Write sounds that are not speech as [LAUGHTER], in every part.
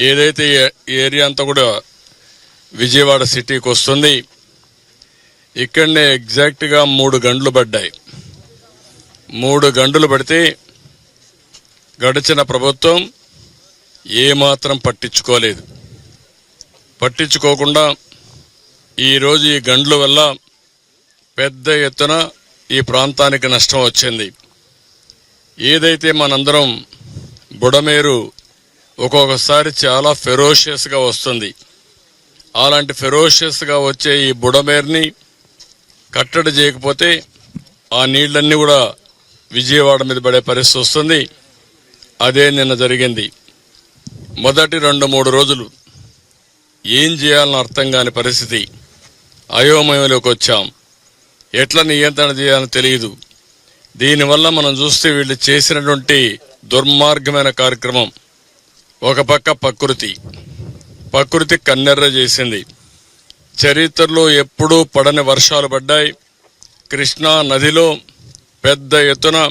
ఏదైతే ఏరియా అంతా కూడా విజయవాడ సిటీకి వస్తుంది ఇక్కడనే ఎగ్జాక్ట్గా మూడు గంటలు పడ్డాయి. మూడు గంటలు పడితే గడిచిన ప్రభుత్వం ఏమాత్రం పట్టించుకోలేదు. పట్టించుకోకుండా ఈరోజు ఈ గండ్ల వల్ల పెద్ద ఎత్తున ఈ ప్రాంతానికి నష్టం వచ్చింది. ఏదైతే మనందరం బుడమేరు ఒక్కొక్కసారి చాలా ఫెరోషియస్గా వస్తుంది. అలాంటి ఫెరోషియస్గా వచ్చే ఈ బుడమేరుని కట్టడి చేయకపోతే ఆ నీళ్ళన్నీ కూడా విజయవాడ మీద పడే పరిస్థితి వస్తుంది. అదే నిన్న జరిగింది. మొదటి రెండు మూడు రోజులు ఏం చేయాలని అర్థం కాని పరిస్థితి. అయోమయంలోకి వచ్చాం. ఎట్లా నియంత్రణ చేయాలని తెలియదు దీనివల్ల మనం చూస్తే వీళ్ళు చేసినటువంటి దుర్మార్గమైన కార్యక్రమం ఒక పక్క ప్రకృతి. ప్రకృతి కన్నెర్ర చేసింది. చరిత్రలో ఎప్పుడూ పడని వర్షాలు పడ్డాయి. కృష్ణా నదిలో పెద్ద ఎత్తున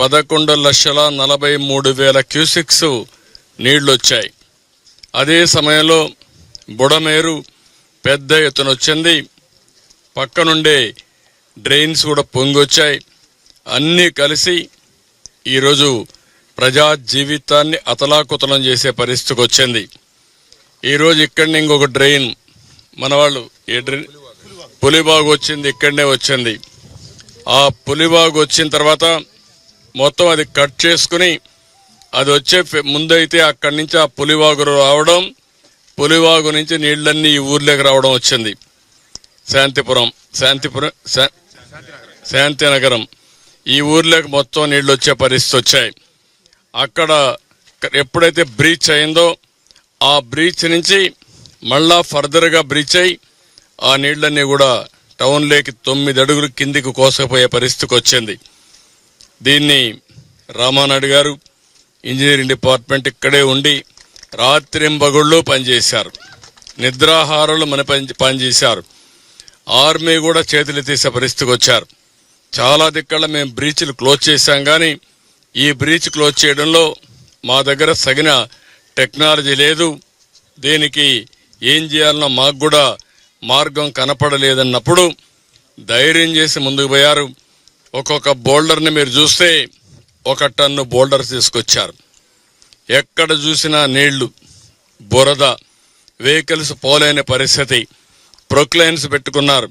పదకొండు లక్షల నలభై మూడు వేల క్యూసిక్స్ నీళ్ళు వచ్చాయి అదే సమయంలో బుడమేరు పెద్ద ఎత్తున వచ్చింది. పక్కనుండే డ్రైన్స్ కూడా పొంగొచ్చాయి. అన్నీ కలిసి ఈరోజు ప్రజా జీవితాన్ని అతలాకుతలం చేసే పరిస్థితికి వచ్చింది. ఈరోజు ఇక్కడనే ఇంకొక డ్రైన్. మన వాళ్ళు ఏ డ్రైన్? పులిబాగు వచ్చింది ఇక్కడనే వచ్చింది. ఆ పులిబాగు వచ్చిన తర్వాత మొత్తం అది కట్ చేసుకుని అది వచ్చే ముందైతే అక్కడి నుంచి ఆ పులివాగు రావడం పులివాగు నుంచి నీళ్ళన్నీ ఈ ఊర్లోకి రావడం వచ్చింది. శాంతిపురం శాంతిపురం శా- శాంతినగరం. ఈ ఊర్లోకి మొత్తం నీళ్ళు వచ్చే పరిస్థితి వచ్చాయి. అక్కడ ఎప్పుడైతే బ్రీచ్ అయిందో ఆ బ్రీచ్ నుంచి మళ్ళా ఫర్దర్గా బ్రీచ్ అయి ఆ నీళ్ళన్నీ కూడా టౌన్లోకి తొమ్మిది అడుగులు కిందికి కోసపోయే పరిస్థితికి వచ్చింది. దీన్ని రామానాయుడు గారు ఇంజనీరింగ్ డిపార్ట్మెంట్ ఇక్కడే ఉండి రాత్రింబగుళ్ళు పనిచేశారు. నిద్రాహారాలు మన పని పనిచేశారు ఆర్మీ కూడా చేతులు తీసే పరిస్థితికి వచ్చారు. చాలా దిక్కల మేము బ్రీచ్లు క్లోజ్ చేశాం కానీ ఈ బ్రీచ్ క్లోజ్ చేయడంలో మా దగ్గర సగిన టెక్నాలజీ లేదు. దీనికి ఏం చేయాలన్నా మాకు కూడా మార్గం కనపడలేదన్నప్పుడు ధైర్యం చేసి ముందుకు పోయారు. ఒక్కొక్క బోల్డర్ని మీరు చూస్తే ఒక టన్ను బోల్డర్ తీసుకొచ్చారు. ఎక్కడ చూసినా నీళ్ళు బురద వెహికల్స్ పోలేని పరిస్థితి. ప్రొక్లైన్స్ పెట్టుకున్నారు.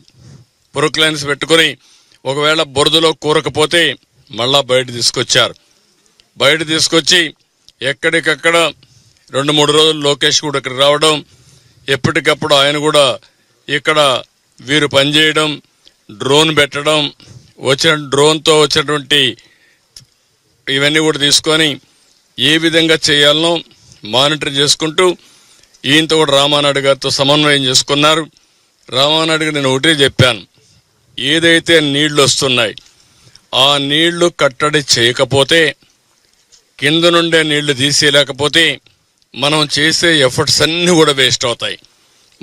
ప్రొక్లైన్స్ పెట్టుకుని ఒకవేళ బురదలో కూరకపోతే మళ్ళా బయట తీసుకొచ్చారు. బయట తీసుకొచ్చి ఎక్కడికక్కడ రెండు మూడు రోజులు లోకేష్ కూడా ఇక్కడ రావడం ఎప్పటికప్పుడు ఆయన కూడా ఇక్కడ వీరు పనిచేయడం డ్రోన్ పెట్టడం వచ్చిన డ్రోన్తో వచ్చినటువంటి ఇవన్నీ కూడా తీసుకొని ఏ విధంగా చేయాలనో మానిటర్ చేసుకుంటూ ఈయనతో కూడా రామానాయుడు గారితో సమన్వయం చేసుకున్నారు. రామానాయుడు గారు నేను ఒకటే చెప్పాను ఏదైతే నీళ్ళు వస్తున్నాయి ఆ నీళ్ళు కట్టడి చేయకపోతే కింద నుండే నీళ్ళు తీసేయలేకపోతే మనం చేసే ఎఫర్ట్స్ అన్నీ కూడా వేస్ట్ అవుతాయి.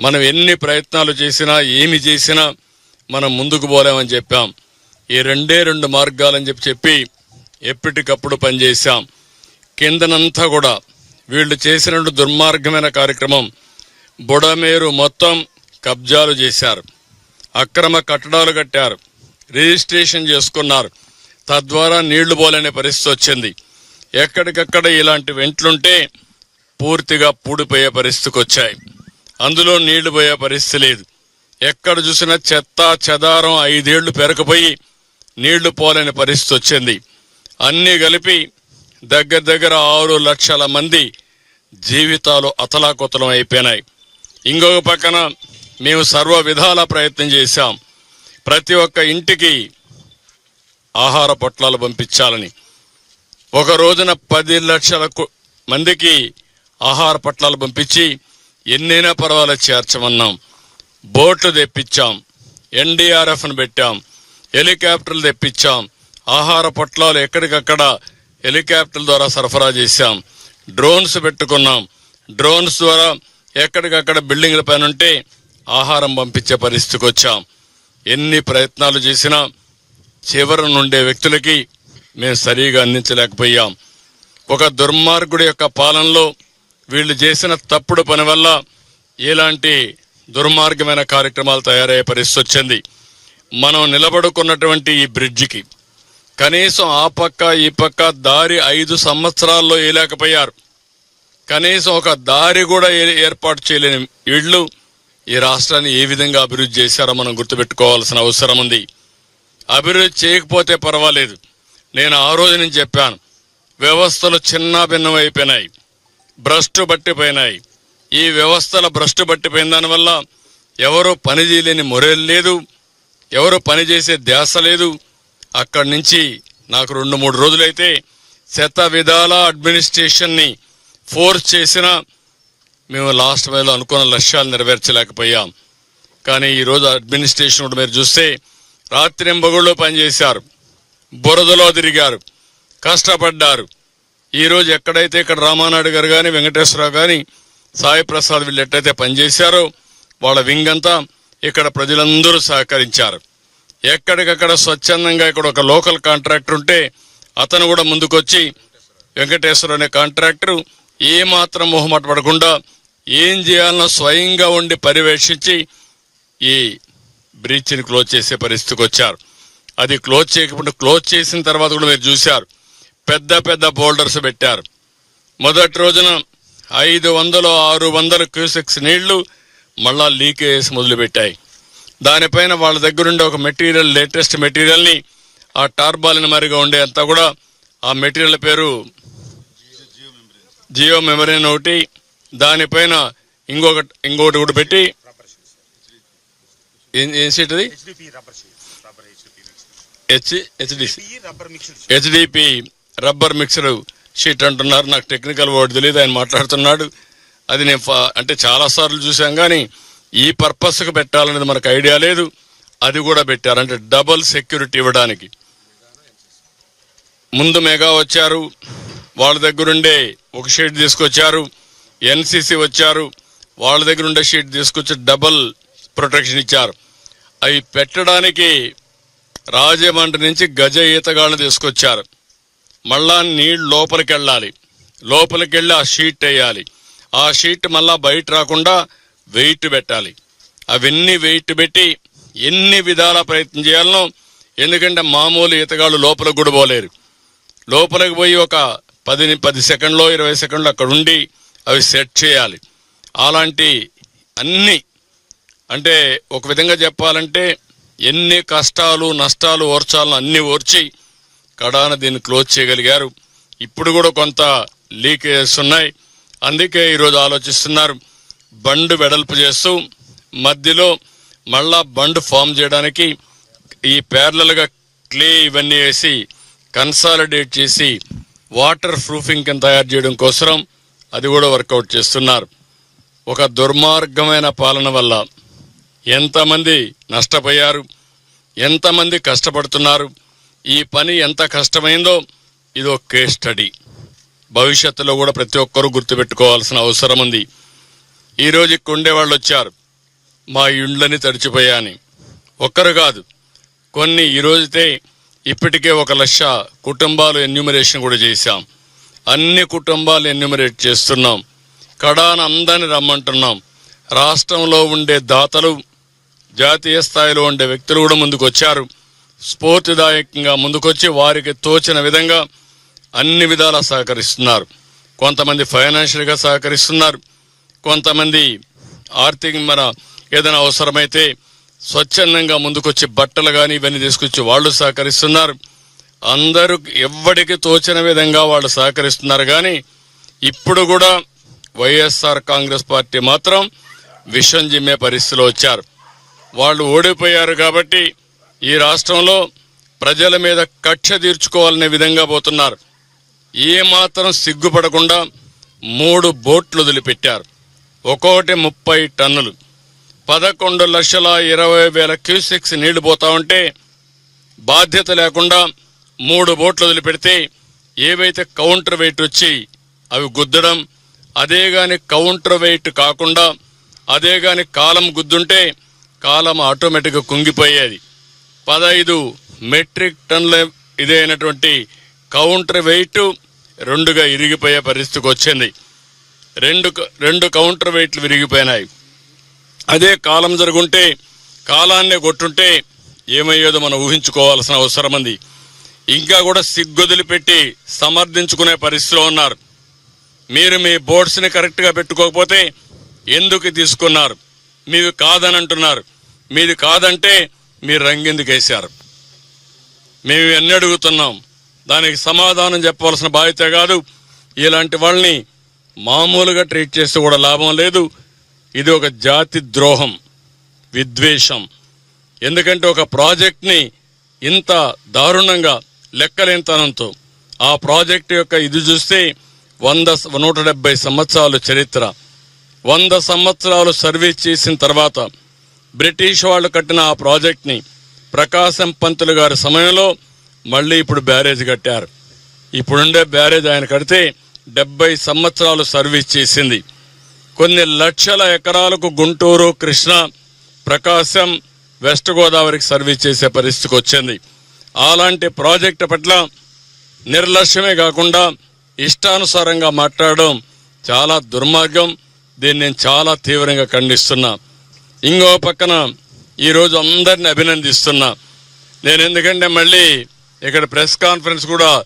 మనం ఎన్ని ప్రయత్నాలు చేసినా ఏమి చేసినా మనం ముందుకు పోలేమని చెప్పాం. ఈ రెండే రెండు మార్గాలని చెప్పి చెప్పి ఎప్పటికప్పుడు పనిచేశాం. కిందనంతా కూడా వీళ్ళు చేసిన దుర్మార్గమైన కార్యక్రమం బుడమేరు మొత్తం కబ్జాలు చేశారు. అక్రమ కట్టడాలు కట్టారు. రిజిస్ట్రేషన్ చేసుకున్నారు. తద్వారా నీళ్ళు పోలేని పరిస్థితి వచ్చింది. ఎక్కడికక్కడ ఇలాంటి వెంట్లుంటే పూర్తిగా పూడిపోయే పరిస్థితికి వచ్చాయి. అందులో నీళ్ళు పోయే పరిస్థితి లేదు. ఎక్కడ చూసినా చెత్త చెదారం ఐదేళ్ళు పెరకపోయి నీళ్ళు పోలేని పరిస్థితి వచ్చింది. అన్నీ కలిపి దగ్గర దగ్గర ఆరు లక్షల మంది జీవితాలు అతలాకుతలం అయిపోయినాయి. ఇంకొక పక్కన మేము సర్వ విధాల ప్రయత్నం చేశాం. ప్రతి ఒక్క ఇంటికి ఆహార పొట్లాలు పంపించాలని. ఒక రోజున పది లక్షల మందికి ఆహార పట్లాలు పంపించి ఎన్నైనా పర్వాలేదు చేర్చమన్నాం. బోట్లు తెప్పించాం. ఎన్డీఆర్ఎఫ్ను పెట్టాం. హెలికాప్టర్లు తెప్పించాం. ఆహార పొట్లాలు ఎక్కడికక్కడ హెలికాప్టర్ల ద్వారా సరఫరా చేశాం. డ్రోన్స్ పెట్టుకున్నాం. డ్రోన్స్ ద్వారా ఎక్కడికక్కడ బిల్డింగ్ల పైన ఉంటే ఆహారం పంపించే పరిస్థితికి వచ్చాం. ఎన్ని ప్రయత్నాలు చేసినా చివరి నుండే వ్యక్తులకి మేము సరిగా అందించలేకపోయాం. ఒక దుర్మార్గుడి యొక్క పాలనలో వీళ్ళు చేసిన తప్పుడు పని వల్ల ఎలాంటి దుర్మార్గమైన కార్యక్రమాలు తయారయ్యే పరిస్థితి వచ్చింది. మనం నిలబడుకున్నటువంటి ఈ బ్రిడ్జికి కనీసం ఆ పక్క ఈ పక్క దారి ఐదు సంవత్సరాల్లో వేయలేకపోయారు. కనీసం ఒక దారి కూడా ఏ- ఏర్పాటు చేయలేని వీళ్ళు ఈ రాష్ట్రాన్ని ఏ విధంగా అభివృద్ధి చేశారో మనం గుర్తుపెట్టుకోవాల్సిన అవసరం ఉంది. అభివృద్ధి చేయకపోతే పర్వాలేదు. నేను ఆ రోజు నుంచి చెప్పాను. వ్యవస్థలు చిన్న భిన్నమైపోయినాయి. భ్రష్టు పట్టిపోయినాయి. ఈ వ్యవస్థల భ్రష్టు పట్టిపోయిన దానివల్ల ఎవరు పని చేయలేని మొరేలు లేదు. ఎవరు పని చేసే ధ్యాస లేదు. అక్కడి నుంచి నాకు రెండు మూడు రోజులైతే శత విధాల అడ్మినిస్ట్రేషన్ని ఫోర్స్ చేసిన మేము లాస్ట్ వేలో అనుకున్న లక్ష్యాలు నెరవేర్చలేకపోయాం. కానీ ఈరోజు అడ్మినిస్ట్రేషన్ కూడా మీరు చూస్తే రాత్రింబగుళ్ళు పనిచేశారు. బురదలో తిరిగారు. కష్టపడ్డారు. ఈరోజు ఎక్కడైతే ఇక్కడ రామానాయుడు గారు కానీ వెంకటేశ్వరరావు కానీ సాయి ప్రసాద్ వీళ్ళు ఎట్టయితే పనిచేశారో వాళ్ళ వింగ్ అంతా ఇక్కడ ప్రజలందరూ సహకరించారు. ఎక్కడికక్కడ స్వచ్ఛందంగా ఇక్కడ ఒక లోకల్ కాంట్రాక్టర్ ఉంటే అతను కూడా ముందుకొచ్చి వెంకటేశ్వర అనే కాంట్రాక్టర్ ఏమాత్రం మాత్రం మొహమాట పడకుండా ఏం చేయాలనో స్వయంగా ఉండి పర్యవేక్షించి ఈ బ్రీచ్ని క్లోజ్ చేసే పరిస్థితికి వచ్చారు. అది క్లోజ్ చేయకుండా క్లోజ్ చేసిన తర్వాత కూడా మీరు చూశారు. పెద్ద పెద్ద బోల్డర్స్ పెట్టారు. మొదటి రోజున ఐదు వందలు ఆరు వందల క్యూసెక్స్ నీళ్ళు మళ్ళా లీకేజ్ మొదలుపెట్టాయి. దానిపైన వాళ్ళ దగ్గరుండే ఒక మెటీరియల్ లేటెస్ట్ మెటీరియల్ని ఆ టార్బాలిన్ మరిగా ఉండే అంతా కూడా ఆ మెటీరియల్ పేరు జియో మెమరీన్ ఒకటి దానిపైన ఇంకొక ఇంకొకటి కూడా పెట్టి ఏం ఏం సీట్ అది? H HDC. HDP rubber mixer sheet అంటున్నారు. నాకు టెక్నికల్ వర్డ్ తెలియదు ఆయన మాట్లాడుతున్నాడు. అది నేను అంటే చాలా సార్లు చూసాం కానీ ఈ పర్పస్కి పెట్టాలనేది మనకు ఐడియా లేదు. అది కూడా పెట్టారు. అంటే డబుల్ సెక్యూరిటీ ఇవ్వడానికి. ముందు మెగా వచ్చారు. వాళ్ళ దగ్గరుండే ఒక షీట్ తీసుకొచ్చారు. ఎన్సిసి వచ్చారు. వాళ్ళ దగ్గర ఉండే షీట్ తీసుకొచ్చి డబుల్ ప్రొటెక్షన్ ఇచ్చారు. అవి పెట్టడానికి రాజమండ్రి నుంచి గజ ఈతగాళ్ళని తీసుకొచ్చారు. మళ్ళా నీళ్ళు లోపలికి వెళ్ళాలి లోపలికి వెళ్ళి ఆ షీట్ వేయాలి. ఆ షీట్ మళ్ళా బయట రాకుండా వెయిట్ పెట్టాలి. అవన్నీ వెయిట్ పెట్టి ఎన్ని విధాల ప్రయత్నం చేయాలనో ఎందుకంటే మామూలు ఈతగాళ్ళు లోపలికి కూడా పోలేరు. లోపలికి పోయి ఒక పది పది సెకండ్లో ఇరవై సెకండ్లు అక్కడ ఉండి అవి సెట్ చేయాలి. అలాంటి అన్ని అంటే ఒక విధంగా చెప్పాలంటే ఎన్ని కష్టాలు నష్టాలు ఓర్చాలను అన్ని ఓర్చి కడాన దీన్ని క్లోజ్ చేయగలిగారు. ఇప్పుడు కూడా కొంత లీకేజెస్ ఉన్నాయి. అందుకే ఈరోజు ఆలోచిస్తున్నారు. బండ్ వెడల్పు చేస్తూ మధ్యలో మళ్ళా బండ్ ఫామ్ చేయడానికి ఈ ప్యారలల్గా క్లే ఇవన్నీ వేసి కన్సాలిడేట్ చేసి వాటర్ ప్రూఫింగ్ కింద తయారు చేయడం కోసం అది కూడా వర్కౌట్ చేస్తున్నారు. ఒక దుర్మార్గమైన పాలన వల్ల ఎంతమంది నష్టపోయారు? ఎంతమంది కష్టపడుతున్నారు? ఈ పని ఎంత కష్టమైందో ఇది ఒక కేస్ స్టడీ. భవిష్యత్తులో కూడా ప్రతి ఒక్కరూ గుర్తుపెట్టుకోవాల్సిన అవసరం ఉంది. ఈరోజు ఇక్కడ ఉండేవాళ్ళు వచ్చారు. మా ఇండ్లని తడిచిపోయాని ఒక్కరు కాదు. కొన్ని ఈరోజుతే ఇప్పటికే ఒక లక్ష కుటుంబాలు ఎన్యూమరేషన్ కూడా చేశాం. అన్ని కుటుంబాలు ఎన్యూమరేట్ చేస్తున్నాం. కడాన అందరిని రమ్మంటున్నాం. రాష్ట్రంలో ఉండే దాతలు జాతీయ స్థాయిలో ఉండే వ్యక్తులు కూడా ముందుకు వచ్చారు స్ఫూర్తిదాయకంగా ముందుకొచ్చి వారికి తోచిన విధంగా అన్ని విధాలా సహకరిస్తున్నారు. కొంతమంది ఫైనాన్షియల్గా సహకరిస్తున్నారు. కొంతమంది ఆర్థిక మన ఏదైనా అవసరమైతే స్వచ్ఛందంగా ముందుకొచ్చి బట్టలు కానీ ఇవన్నీ తీసుకొచ్చి వాళ్ళు సహకరిస్తున్నారు. అందరూ ఎవ్వడికి తోచిన విధంగా వాళ్ళు సహకరిస్తున్నారు కానీ ఇప్పుడు కూడా వైఎస్ఆర్ కాంగ్రెస్ పార్టీ మాత్రం విషం జిమ్మే పరిస్థితిలో వచ్చారు. వాళ్ళు ఓడిపోయారు కాబట్టి ఈ రాష్ట్రంలో ప్రజల మీద కక్ష తీర్చుకోవాలనే విధంగా పోతున్నారు. ఏ మాత్రం సిగ్గుపడకుండా మూడు బోట్లు వదిలిపెట్టారు. ఒక్కొక్కటి ముప్పై టన్నులు. పదకొండు లక్షల ఇరవై వేల క్యూసెక్స్ నీళ్ళు పోతా ఉంటే బాధ్యత లేకుండా మూడు బోట్లు వదిలిపెడితే ఏవైతే కౌంటర్ వెయిట్ వచ్చి అవి గుద్దడం అదే కానీ కౌంటర్ వెయిట్ కాకుండా అదే కానీ కాలం గుద్దుంటే కాలం ఆటోమేటిక్గా కుంగిపోయేది. పదహైదు మెట్రిక్ టన్ల ఇదైనటువంటి కౌంటర్ వెయిట్ రెండుగా ఇరిగిపోయే పరిస్థితికి వచ్చింది. రెండు రెండు కౌంటర్ వెయిట్లు విరిగిపోయినాయి. అదే కాలం జరుగుంటే కాలాన్నే కొట్టుంటే ఏమయ్యేదో మనం ఊహించుకోవాల్సిన అవసరం ఉంది. ఇంకా కూడా సిగ్గొదిలిపెట్టి సమర్థించుకునే పరిస్థితిలో ఉన్నారు. మీరు మీ బోర్డ్స్ని కరెక్ట్గా పెట్టుకోకపోతే ఎందుకు తీసుకున్నారు? మీవి కాదని అంటున్నారు మీది కాదంటే మీరు రంగింది వేశారు. మేము ఇవన్నీ అడుగుతున్నాం. దానికి సమాధానం చెప్పవలసిన బాధ్యత కాదు. ఇలాంటి వాళ్ళని మామూలుగా ట్రీట్ చేస్తే కూడా లాభం లేదు. ఇది ఒక జాతి ద్రోహం విద్వేషం. ఎందుకంటే ఒక ప్రాజెక్ట్ని ఇంత దారుణంగా లెక్కలేనితనంతో ఆ ప్రాజెక్ట్ యొక్క ఇది చూస్తే వంద నూట డెబ్బై సంవత్సరాలు చరిత్ర వంద సంవత్సరాలు సర్వీస్ చేసిన తర్వాత బ్రిటిష్ వాళ్ళు కట్టిన ఆ ప్రాజెక్ట్ని ప్రకాశం పంతులు గారి సమయంలో మళ్ళీ ఇప్పుడు బ్యారేజ్ కట్టారు. ఇప్పుడుండే బ్యారేజ్ ఆయన కడితే డెబ్బై సంవత్సరాలు సర్వీస్ చేసింది. కొన్ని లక్షల ఎకరాలకు గుంటూరు కృష్ణ ప్రకాశం వెస్ట్ గోదావరికి సర్వీస్ చేసే పరిస్థితికి వచ్చింది. అలాంటి ప్రాజెక్టు పట్ల నిర్లక్ష్యమే కాకుండా ఇష్టానుసారంగా మాట్లాడడం చాలా దుర్మార్గం. దీన్ని నేను చాలా తీవ్రంగా ఖండిస్తున్నా. ఇంకో పక్కన ఈరోజు అందరిని అభినందిస్తున్నా. నేను ఎందుకంటే మళ్ళీ ఇక్కడ ప్రెస్ కాన్ఫరెన్స్ కూడా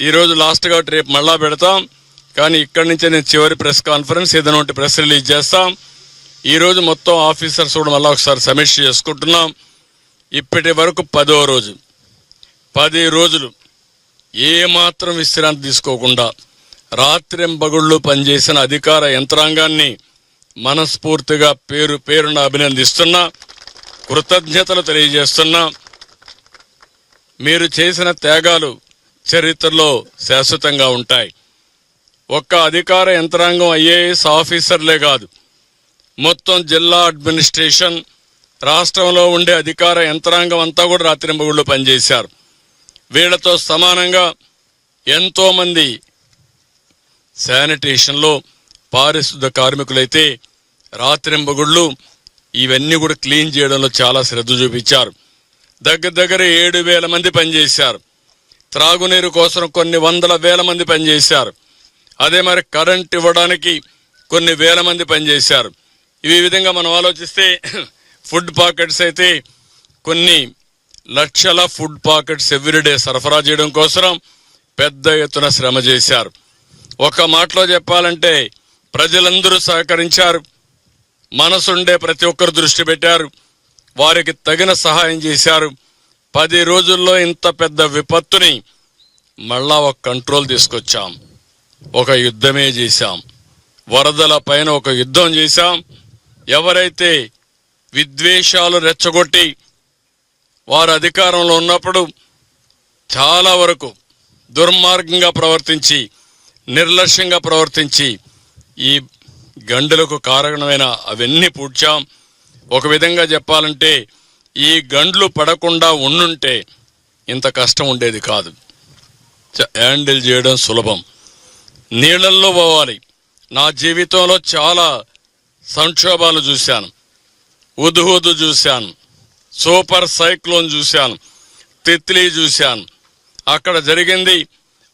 ఈరోజు లాస్ట్ కాబట్టి రేపు మళ్ళా పెడతాం. కానీ ఇక్కడి నుంచే నేను చివరి ప్రెస్ కాన్ఫరెన్స్ ఏదైనా ఉంటే ప్రెస్ రిలీజ్ చేస్తాం. ఈరోజు మొత్తం ఆఫీసర్స్ కూడా మళ్ళీ ఒకసారి సమీక్ష చేసుకుంటున్నాం. ఇప్పటి వరకు పదో రోజు. పది రోజులు. ఏమాత్రం విశ్రాంతి తీసుకోకుండా రాత్రింబగుళ్ళు పనిచేసిన అధికార యంత్రాంగాన్ని మనస్ఫూర్తిగా పేరు పేరున అభినందిస్తున్నా కృతజ్ఞతలు తెలియజేస్తున్నా మీరు చేసిన త్యాగాలు చరిత్రలో శాశ్వతంగా ఉంటాయి. ఒక్క అధికార యంత్రాంగం ఐఏఎస్ ఆఫీసర్లే కాదు. మొత్తం జిల్లా అడ్మినిస్ట్రేషన్ రాష్ట్రంలో ఉండే అధికార యంత్రాంగం అంతా కూడా రాత్రింబగుళ్ళు పనిచేశారు. వీళ్ళతో సమానంగా ఎంతోమంది శానిటేషన్లో పారిశుద్ధ కార్మికులైతే రాత్రింబగుళ్ళు ఇవన్నీ కూడా క్లీన్ చేయడంలో చాలా శ్రద్ధ చూపించారు. దగ్గర దగ్గర ఏడు వేల మంది పనిచేశారు. త్రాగునీరు కోసం కొన్ని వందల వేల మంది పనిచేశారు. అదే మరి కరెంట్ ఇవ్వడానికి కొన్ని వేల మంది పనిచేశారు. ఈ విధంగా మనం ఆలోచిస్తే [CLEARS THROAT] ఫుడ్ పాకెట్స్ అయితే కొన్ని లక్షల ఫుడ్ పాకెట్స్ ఎవ్రీడే సరఫరా చేయడం కోసం పెద్ద ఎత్తున శ్రమ చేశారు. ఒక మాటలో చెప్పాలంటే ప్రజలందరూ సహకరించారు. మనసుండే ప్రతి ఒక్కరు దృష్టి పెట్టారు. వారికి తగిన సహాయం చేశారు. పది రోజుల్లో ఇంత పెద్ద విపత్తుని మళ్ళా ఒక కంట్రోల్ తీసుకొచ్చాం. ఒక యుద్ధమే చేశాం. వరదల పైన ఒక యుద్ధం చేశాం. ఎవరైతే విద్వేషాలు రెచ్చగొట్టి వారు అధికారంలో ఉన్నప్పుడు చాలా వరకు దుర్మార్గంగా ప్రవర్తించి నిర్లక్ష్యంగా ప్రవర్తించి ఈ గండులకు కారణమైన అవన్నీ పూడ్చాం. ఒక విధంగా చెప్పాలంటే ఈ గండ్లు పడకుండా ఉండుంటే ఇంత కష్టం ఉండేది కాదు. హ్యాండిల్ చేయడం సులభం. నీళ్ళల్లో పోవాలి. నా జీవితంలో చాలా సంక్షోభాలు చూశాను. ఉదుహుదు చూశాను. సూపర్ సైక్లోన్ చూశాను. తిత్లీ చూశాను. అక్కడ జరిగింది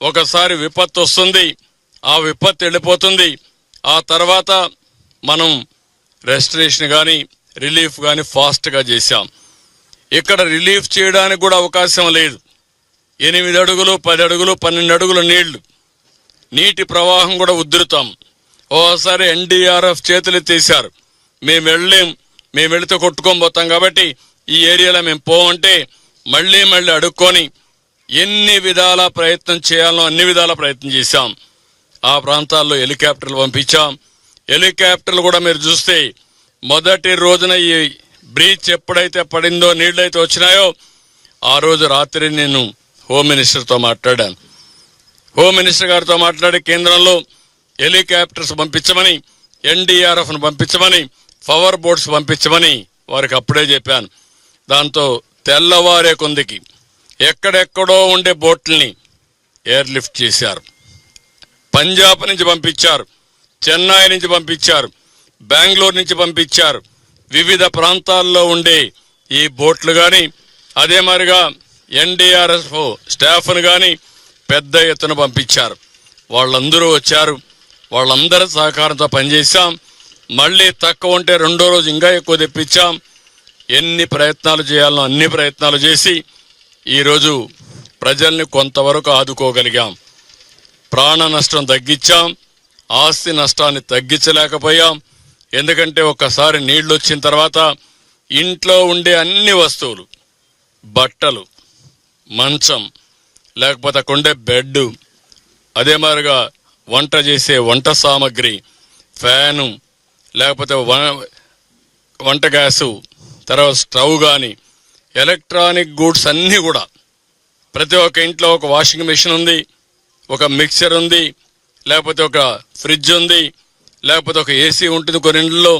ఒకసారి విపత్తు వస్తుంది ఆ విపత్తు వెళ్ళిపోతుంది. ఆ తర్వాత మనం రెస్టరేషన్ కానీ రిలీఫ్ కానీ ఫాస్ట్గా చేశాం. ఇక్కడ రిలీఫ్ చేయడానికి కూడా అవకాశం లేదు. ఎనిమిది అడుగులు పది అడుగులు పన్నెండు అడుగుల నీళ్ళు. నీటి ప్రవాహం కూడా ఉధృతం. ఓసారి ఎన్డీఆర్ఎఫ్ చేతులు తీశారు మేము వెళ్ళలేం మేము వెళితే కొట్టుకొని పోతాం కాబట్టి ఈ ఏరియాలో మేము పోవంటే మళ్ళీ మళ్ళీ అడుక్కొని ఎన్ని విధాల ప్రయత్నం చేయాలో అన్ని విధాల ప్రయత్నం చేశాం. ఆ ప్రాంతాల్లో హెలికాప్టర్లు పంపించాం. హెలికాప్టర్లు కూడా మీరు చూస్తే మొదటి రోజున ఈ బ్రీచ్ ఎప్పుడైతే పడిందో నీళ్ళైతే వచ్చినాయో ఆ రోజు రాత్రి నేను హోమ్ మినిస్టర్తో మాట్లాడాను. హోమ్ మినిస్టర్ గారితో మాట్లాడి కేంద్రంలో హెలికాప్టర్స్ పంపించమని ఎన్డీఆర్ఎఫ్ను పంపించమని పవర్ బోట్స్ పంపించమని వారికి అప్పుడే చెప్పాను. దాంతో తెల్లవారే కొందికి ఎక్కడెక్కడో ఉండే బోట్లని ఎయిర్ లిఫ్ట్ చేశారు. పంజాబ్ నుంచి పంపించారు. చెన్నై నుంచి పంపించారు. బెంగళూరు నుంచి పంపించారు. వివిధ ప్రాంతాల్లో ఉండే ఈ బోట్లు కానీ అదే మాదిరిగా ఎన్డీఆర్ఎఫ్ స్టాఫ్ను కానీ పెద్ద ఎత్తున పంపించారు. వాళ్ళందరూ వచ్చారు. వాళ్ళందరి సహకారంతో పనిచేశాం. మళ్ళీ తక్కువ ఉంటే రెండో రోజు ఇంకా ఎక్కువ తెప్పించాం. ఎన్ని ప్రయత్నాలు చేయాలనో అన్ని ప్రయత్నాలు చేసి ఈరోజు ప్రజల్ని కొంతవరకు ఆదుకోగలిగాం. ప్రాణ నష్టం తగ్గించాం ఆస్తి నష్టాన్ని తగ్గించలేకపోయాం. ఎందుకంటే ఒక్కసారి నీళ్ళు వచ్చిన తర్వాత ఇంట్లో ఉండే అన్ని వస్తువులు బట్టలు మంచం లేకపోతే కొండే బెడ్డు బెడ్ అదే మాదిరిగా వంట చేసే వంట సామాగ్రి ఫ్యాను లేకపోతే వ- వంట గ్యాసు తర్వాత స్టవ్ కానీ ఎలక్ట్రానిక్ గూడ్స్ అన్నీ కూడా. ప్రతి ఒక్క ఇంట్లో ఒక వాషింగ్ మెషిన్ ఉంది ఒక మిక్సర్ ఉంది లేకపోతే ఒక ఫ్రిడ్జ్ ఉంది లేకపోతే ఒక ఏసీ ఉంటుంది కొన్ని ఇండ్లలో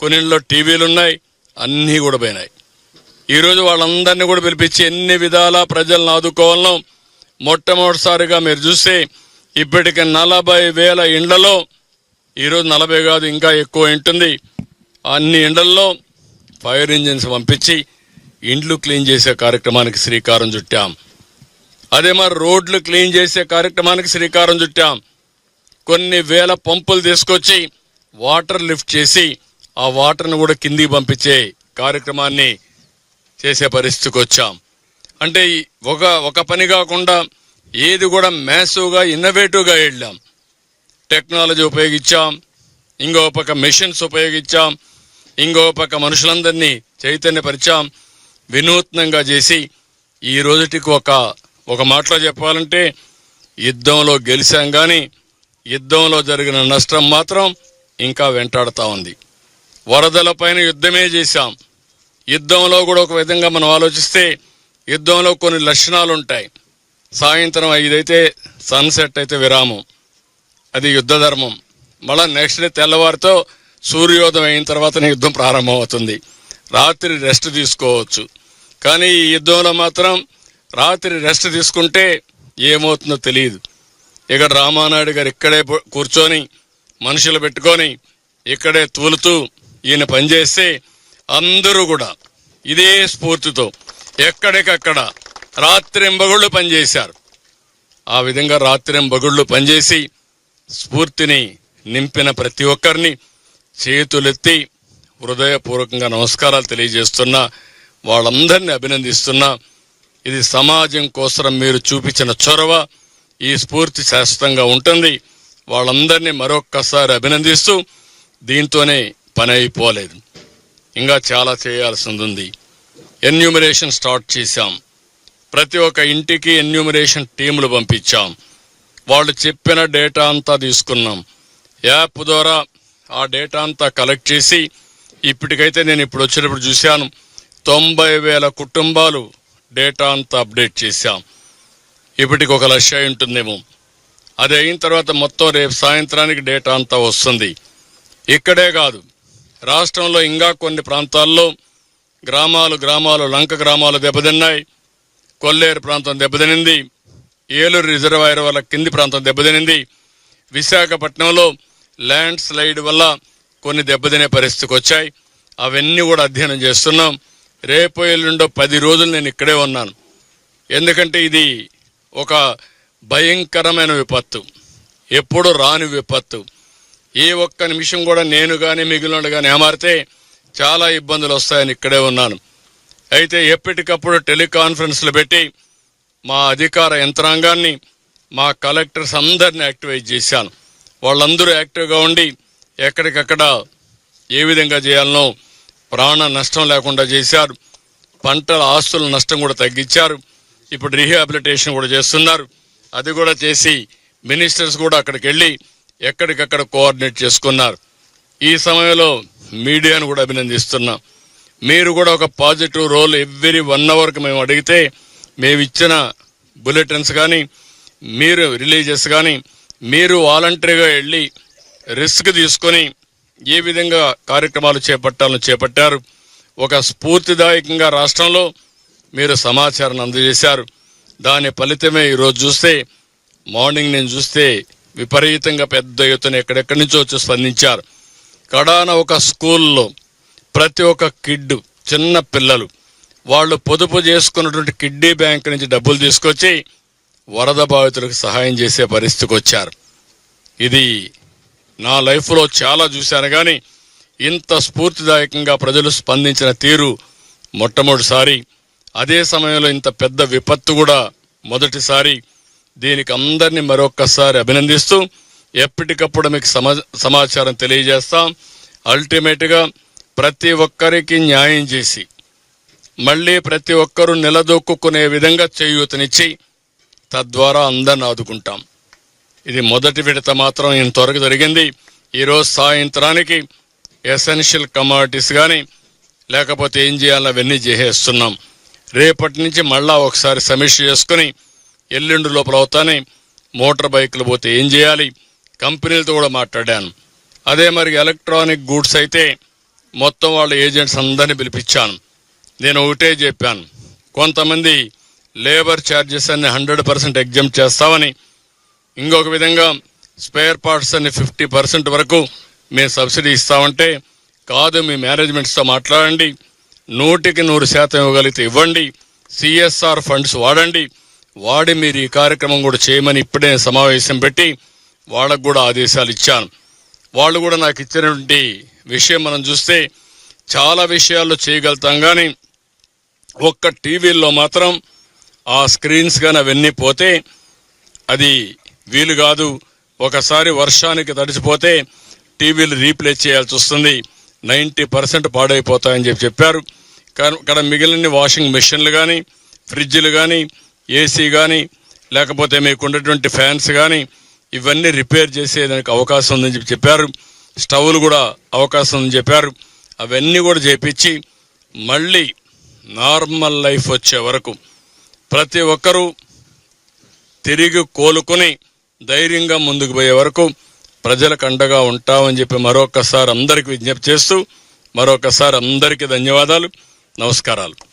కొన్ని ఇండ్లలో టీవీలు ఉన్నాయి అన్నీ కూడా పోయినాయి. ఈరోజు వాళ్ళందరినీ కూడా పిలిపించి ఎన్ని విధాల ప్రజలను ఆదుకోవాలనో మొట్టమొదటిసారిగా మీరు చూస్తే ఇప్పటికి నలభై వేల ఇండ్లలో ఈరోజు నలభై కాదు ఇంకా ఎక్కువ ఉంటుంది అన్ని ఇండ్లలో ఫైర్ ఇంజిన్స్ పంపించి ఇండ్లు క్లీన్ చేసే కార్యక్రమానికి శ్రీకారం చుట్టాం. అదే మరి రోడ్లు క్లీన్ చేసే కార్యక్రమానికి శ్రీకారం చుట్టాం. కొన్ని వేల పంపులు తీసుకొచ్చి వాటర్ లిఫ్ట్ చేసి ఆ వాటర్ను కూడా కిందికి పంపించే కార్యక్రమాన్ని చేసే పరిస్థితికి వచ్చాం. అంటే ఒక ఒక పని కాకుండా ఏది కూడా మ్యాసివ్గా ఇన్నోవేటివ్గా వెళ్ళాం. టెక్నాలజీ ఉపయోగించాం. ఇంకో పక్క మెషిన్స్ ఉపయోగించాం. ఇంకో పక్క మనుషులందరినీ చైతన్యపరిచాం. వినూత్నంగా చేసి ఈ రోజుటికి ఒక ఒక మాటలో చెప్పాలంటే యుద్ధంలో గెలిచాం కానీ యుద్ధంలో జరిగిన నష్టం మాత్రం ఇంకా వెంటాడుతూ ఉంది. వరదలపైన యుద్ధమే చేశాం. యుద్ధంలో కూడా ఒక విధంగా మనం ఆలోచిస్తే యుద్ధంలో కొన్ని లక్షణాలు ఉంటాయి. సాయంత్రం ఐదైతే సన్సెట్ అయితే విరామం. అది యుద్ధ ధర్మం. మళ్ళీ నెక్స్ట్ డే తెల్లవారితో సూర్యోదయం అయిన తర్వాత యుద్ధం ప్రారంభమవుతుంది. రాత్రి రెస్ట్ తీసుకోవచ్చు. కానీ ఈ యుద్ధంలో మాత్రం రాత్రి రెస్ట్ తీసుకుంటే ఏమవుతుందో తెలియదు. ఇక్కడ రామానాయుడు గారు ఇక్కడే కూర్చొని మనుషులు పెట్టుకొని ఇక్కడే తూలుతూ ఈయన పనిచేస్తే అందరూ కూడా ఇదే స్ఫూర్తితో ఎక్కడికక్కడ రాత్రింబగుళ్ళు పనిచేశారు. ఆ విధంగా రాత్రింబగుళ్ళు పనిచేసి స్ఫూర్తిని నింపిన ప్రతి ఒక్కరిని చేతులెత్తి హృదయపూర్వకంగా నమస్కారాలు తెలియజేస్తున్నా వాళ్ళందరినీ అభినందిస్తున్నా. ఇది సమాజం కోసం మీరు చూపించిన చొరవ. ఈ స్ఫూర్తి శాశ్వతంగా ఉంటుంది. వాళ్ళందరినీ మరొక్కసారి అభినందిస్తూ దీంతోనే పని అయిపోలేదు. ఇంకా చాలా చేయాల్సింది ఉంది. ఎన్యూమరేషన్ స్టార్ట్ చేశాం. ప్రతి ఒక్క ఇంటికి ఎన్యూమరేషన్ టీములు పంపించాం. వాళ్ళు చెప్పిన డేటా అంతా తీసుకున్నాం. యాప్ ద్వారా ఆ డేటా అంతా కలెక్ట్ చేసి ఇప్పటికైతే నేను ఇప్పుడు వచ్చినప్పుడు చూశాను. తొంభై వేల కుటుంబాలు డేటా అంతా అప్డేట్ చేశాం. ఇప్పటికి ఒక లక్ష ఉంటుందేమో. అది అయిన తర్వాత మొత్తం రేపు సాయంత్రానికి డేటా అంతా వస్తుంది. ఇక్కడే కాదు రాష్ట్రంలో ఇంకా కొన్ని ప్రాంతాల్లో గ్రామాలు గ్రామాలు లంక గ్రామాలు దెబ్బతిన్నాయి. కొల్లేరు ప్రాంతం దెబ్బతినింది. ఏలూరు రిజర్వాయర్ వల్ల కింది ప్రాంతం దెబ్బతినింది. విశాఖపట్నంలో ల్యాండ్ స్లైడ్ వల్ల కొన్ని దెబ్బతినే పరిస్థితికి వచ్చాయి. అవన్నీ కూడా అధ్యయనం చేస్తున్నాం. రేపు ఎల్లుండో పది రోజులు నేను ఇక్కడే ఉన్నాను. ఎందుకంటే ఇది ఒక భయంకరమైన విపత్తు. ఎప్పుడు రాని విపత్తు. ఏ ఒక్క నిమిషం కూడా నేను కానీ మిగిలిన కానీ ఏమారితే చాలా ఇబ్బందులు వస్తాయని ఇక్కడే ఉన్నాను. అయితే ఎప్పటికప్పుడు టెలికాన్ఫరెన్స్లు పెట్టి మా అధికార యంత్రాంగాన్ని మా కలెక్టర్స్ అందరిని యాక్టివేట్ చేశాను. వాళ్ళందరూ యాక్టివ్గా ఉండి ఎక్కడికక్కడ ఏ విధంగా చేయాలనో ప్రాణ నష్టం లేకుండా చేశారు. పంటల ఆస్తుల నష్టం కూడా తగ్గించారు. ఇప్పుడు రీహాబిలిటేషన్ కూడా చేస్తున్నారు. అది కూడా చేసి మినిస్టర్స్ కూడా అక్కడికి వెళ్ళి ఎక్కడికక్కడ కోఆర్డినేట్ చేసుకున్నారు. ఈ సమయంలో మీడియాను కూడా అభినందిస్తున్నాం. మీరు కూడా ఒక పాజిటివ్ రోల్ ఎవ్రీ వన్ అవర్కి మేము అడిగితే మేము ఇచ్చిన బులెటిన్స్ కానీ మీరు రిలీజెస్ కానీ మీరు వాలంటరీగా వెళ్ళి రిస్క్ తీసుకొని ఏ విధంగా కార్యక్రమాలు చేపట్టాలని చేపట్టారు? ఒక స్ఫూర్తిదాయకంగా రాష్ట్రంలో మీరు సమాచారాన్ని అందజేశారు. దాని ఫలితమే ఈరోజు చూస్తే మార్నింగ్ నేను చూస్తే విపరీతంగా పెద్ద ఎత్తున ఎక్కడెక్కడి నుంచో వచ్చి స్పందించారు. కడాన ఒక స్కూల్లో ప్రతి ఒక్క కిడ్ చిన్న పిల్లలు వాళ్ళు పొదుపు చేసుకున్నటువంటి కిడ్నీ బ్యాంక్ నుంచి డబ్బులు తీసుకొచ్చి వరద బాధితులకు సహాయం చేసే పరిస్థితికి వచ్చారు. ఇది నా లైఫ్లో చాలా చూశాను కానీ ఇంత స్ఫూర్తిదాయకంగా ప్రజలు స్పందించిన తీరు మొట్టమొదటిసారి అదే సమయంలో ఇంత పెద్ద విపత్తు కూడా మొదటిసారి దీనికి అందరినీ మరొక్కసారి అభినందిస్తూ ఎప్పటికప్పుడు మీకు సమా- సమాచారం తెలియజేస్తాం. అల్టిమేట్గా ప్రతి ఒక్కరికి న్యాయం చేసి మళ్ళీ ప్రతి ఒక్కరూ నిలదొక్కునే విధంగా చేయూతనిచ్చి తద్వారా అందరిని ఆదుకుంటాం. ఇది మొదటి విడత మాత్రం ఇంతవరకు జరిగింది. ఈరోజు సాయంత్రానికి ఎసెన్షియల్ కమాడిటీస్ కానీ లేకపోతే ఏం చేయాలో అవన్నీ చేసేస్తున్నాం. రేపటి నుంచి మళ్ళా ఒకసారి సమీక్ష చేసుకుని ఎల్లుండి లోపల అవుతానే మోటార్ బైకులు పోతే ఏం చేయాలి? కంపెనీలతో కూడా మాట్లాడాను. అదే మరి ఎలక్ట్రానిక్ గూడ్స్ అయితే మొత్తం వాళ్ళ ఏజెంట్స్ అందరినీ పిలిపించాను. నేను ఒకటే చెప్పాను. కొంతమంది లేబర్ ఛార్జెస్ అన్ని హండ్రెడ్ పర్సెంట్ ఎగ్జామ్ చేస్తామని ఇంకొక విధంగా స్పేర్ పార్ట్స్ అన్ని ఫిఫ్టీ పర్సెంట్ వరకు మేము సబ్సిడీ ఇస్తామంటే కాదు మీ మేనేజ్మెంట్స్తో మాట్లాడండి. నూటికి నూరు శాతం ఇవ్వగలిగితే ఇవ్వండి. సిఎస్ఆర్ ఫండ్స్ వాడండి. వాడి మీరు ఈ కార్యక్రమం కూడా చేయమని ఇప్పుడే సమావేశం పెట్టి వాళ్ళకు కూడా ఆదేశాలు ఇచ్చాను. వాళ్ళు కూడా నాకు ఇచ్చినటువంటి విషయం మనం చూస్తే చాలా విషయాల్లో చేయగలుగుతాం కానీ ఒక్క టీవీల్లో మాత్రం ఆ స్క్రీన్స్ కానీ అవన్నీ పోతే అది వీలు కాదు. ఒకసారి వర్షానికి తడిచిపోతే టీవీలు రీప్లేస్ చేయాల్సి వస్తుంది. నైంటీ పర్సెంట్ పాడైపోతాయని చెప్పి చెప్పారు. కానీ ఇక్కడ మిగిలిన వాషింగ్ మెషిన్లు కానీ ఫ్రిడ్జ్లు కానీ ఏసీ కానీ లేకపోతే మీకు ఉన్నటువంటి ఫ్యాన్స్ కానీ ఇవన్నీ రిపేర్ చేసేదానికి అవకాశం ఉందని చెప్పి చెప్పారు. స్టవ్లు కూడా అవకాశం ఉందని చెప్పారు. అవన్నీ కూడా చేపించి మళ్ళీ నార్మల్ లైఫ్ వచ్చే వరకు ప్రతి ఒక్కరూ తిరిగి కోలుకొని ధైర్యంగా ముందుకు పోయే వరకు ప్రజలకు అండగా ఉంటామని చెప్పి మరొకసారి అందరికి విజ్ఞప్తి చేస్తూ మరొకసారి అందరికీ ధన్యవాదాలు. నమస్కారాలు.